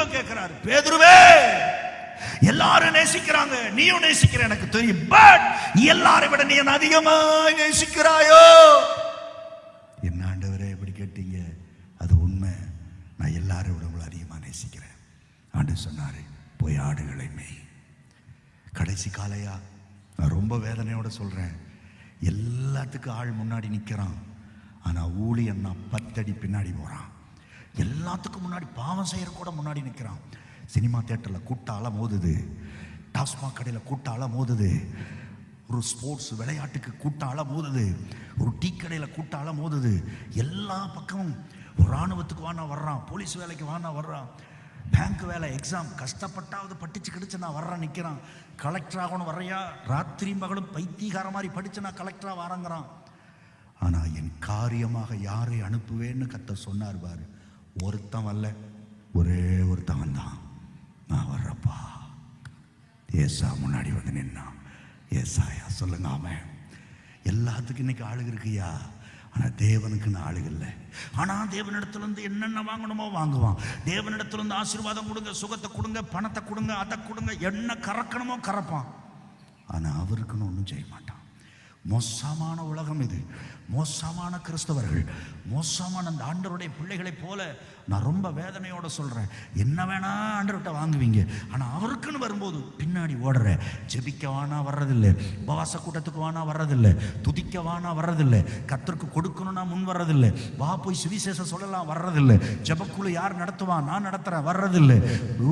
திரும்ப கேட்கிறார். பேதுருவே எல்லாரும் நேசிக்கிறாங்க. நீயும் நேசிக்கிற எனக்கு தெரியும். பட் எல்லாரை விட நீ என்ன அதிகமாய் நேசிக்கிறாயோ? என்ன ஆண்டவரே எப்படி கேட்டீங்க? அது உண்மை. நான் எல்லாரும் விட உங்களை அதிகமாக நேசிக்கிறேன். ஆண்டு சொன்னாரு போய் ஆடுகளை மெய். கடைசி காலையா? நான் ரொம்ப வேதனையோட சொல்றேன். எல்லாத்துக்கும் ஆள் முன்னாடி நிற்கிறான் ஆனா ஊழியன்னா பத்தடி பின்னாடி போறான். எல்லாத்துக்கும் முன்னாடி பாவம் செய்யற கூட முன்னாடி நிற்கிறான் சினிமா தேட்டரில் கூட்டால மோதுது. டாஸ்மாக் கடையில் கூட்டால மோதுது. ஒரு ஸ்போர்ட்ஸ் விளையாட்டுக்கு கூட்டால மோதுது. ஒரு டீ கடையில் கூட்டால மோதுது. எல்லா பக்கமும் ஒரு இராணுவத்துக்கு வானா வர்றான் போலீஸ் வேலைக்கு வானா வர்றான். பேங்க் வேலை எக்ஸாம் கஷ்டப்பட்டாவது படிச்சு கிடிச்சு நான் வர்றேன் நிற்கிறான் கலெக்டர் ஆகணும் வர்றையா? ராத்திரி மகளும் பைத்தியகார மாதிரி படித்து நான் கலெக்டராக வரங்கிறான். ஆனால் என் காரியமாக யாரை அனுப்புவேன்னு கத்த சொன்னார் பாரு. ஒருத்தன் வரல. ஒரே ஒருத்தன் வந்தான் நான் வர்றப்பா. ஏசா முன்னாடி வந்து நின்னான் ஏசாயா சொல்லுங்க அவன் எல்லாத்துக்கும் இன்னைக்கு ஆளுங்க இருக்குயா? ஆனால் தேவனுக்குன்னு ஆளுக இல்லை. ஆனால் தேவனிடத்துலேருந்து என்னென்ன வாங்கணுமோ வாங்குவான். தேவனிடத்துலேருந்து ஆசீர்வாதம் கொடுங்க சுகத்தை கொடுங்க பணத்தை கொடுங்க அதை கொடுங்க என்ன கறக்கணுமோ கறப்பான். ஆனால் அவருக்குன்னு ஒன்றும் செய்ய மாட்டான். மோசமான உலகம் இது. மோசமான கிறிஸ்தவர்கள். மோசமான அந்த ஆண்டருடைய பிள்ளைகளைப் போல நான் ரொம்ப வேதனையோட சொல்கிறேன் என்ன வேணா ஆண்டர்கிட்ட வாங்குவீங்க. ஆனால் அவருக்குன்னு வரும்போது பின்னாடி ஓடுற ஜெபிக்க வானா வர்றதில்லை உபவாச கூட்டத்துக்கு வானா வர்றதில்லை துதிக்க வானா வர்றதில்லை கத்தருக்கு கொடுக்கணும்னா முன் வர்றதில்லை வா போய் சுவிசேஷம் சொல்லலாம் வர்றதில்லை ஜெபக்குழு யார் நடத்துவான் நான் நடத்துறேன் வர்றதில்லை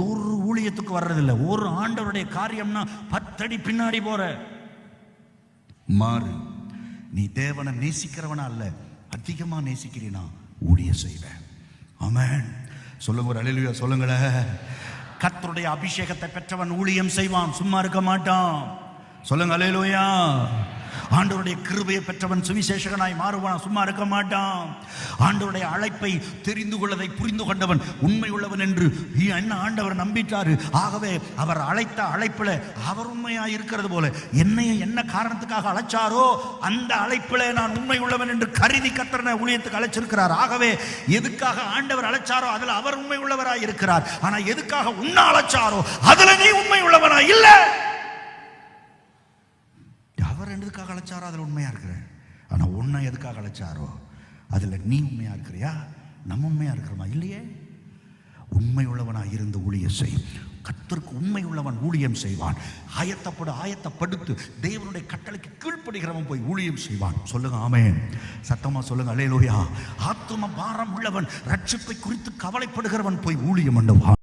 ஒரு ஊழியத்துக்கு வர்றதில்லை ஒரு ஆண்டவருடைய காரியம்னா பத்தடி பின்னாடி போகிற மாறு. நீ தேவனை நேசிக்கிறவனா அல்ல அதிகமா நேசிக்கிறீனா ஊழிய செய்வேன். ஆமென். சொல்லுங்க ஒரு அழிலுயா சொல்லுங்களேன் கத்தருடைய அபிஷேகத்தை பெற்றவன் ஊழியம் செய்வான் சும்மா இருக்க மாட்டான். சொல்லுங்க அலையிலுயா ஆண்டவருடைய கிருபையை பெற்றவன் சுவிசேஷகனாய் மாறுவான். சும்மா இருக்க மாட்டான். ஆண்டவருடைய அழைப்பை தெரிந்து கொள்ளதை புரிந்து கொண்டவன் உண்மை உள்ளவன் என்று என்ன ஆண்டவர் நம்பிட்டாரு? ஆகவே அவர் அழைத்த அழைப்பில் அவர் உண்மையாக இருக்கிறது போல என்னையும் என்ன காரணத்துக்காக அழைச்சாரோ அந்த அழைப்பில் நான் உண்மை உள்ளவன் என்று கருதி கத்திரனை ஊழியத்துக்கு அழைச்சிருக்கிறார். ஆகவே எதுக்காக ஆண்டவர் அழைச்சாரோ அதில் அவர் உண்மை உள்ளவராக இருக்கிறார். ஆனால் எதுக்காக உன்னை அழைச்சாரோ அதில் நீ உண்மை உள்ளவனா இல்லை. அவர் எதுக்காக அழைச்சாரோ அதுல உண்மையா இருக்கிறேன் ஆனா உன்னை எதுக்காக அழைச்சாரோ அதுல நீ உண்மையா இருக்கிறியா? நம்ம உண்மையா இருக்கிறோமா? இல்லையே. உண்மை உள்ளவனாக இருந்து ஊழியம் செய். கர்த்தருக்கு உண்மை உள்ளவன் ஊழியம் செய்வான். ஆயத்தப்படு ஆயத்தப்படுத்து. தேவனுடைய கட்டளைக்கு கீழ்ப்படுகிறவன் போய் ஊழியம் செய்வான். சொல்லுங்க ஆமே சத்தமா சொல்லுங்க அலையலோயா ஆத்தும பாரம் உள்ளவன் ரட்சிப்பை குறித்து கவலைப்படுகிறவன் போய் ஊழியம் பண்ணுவான்.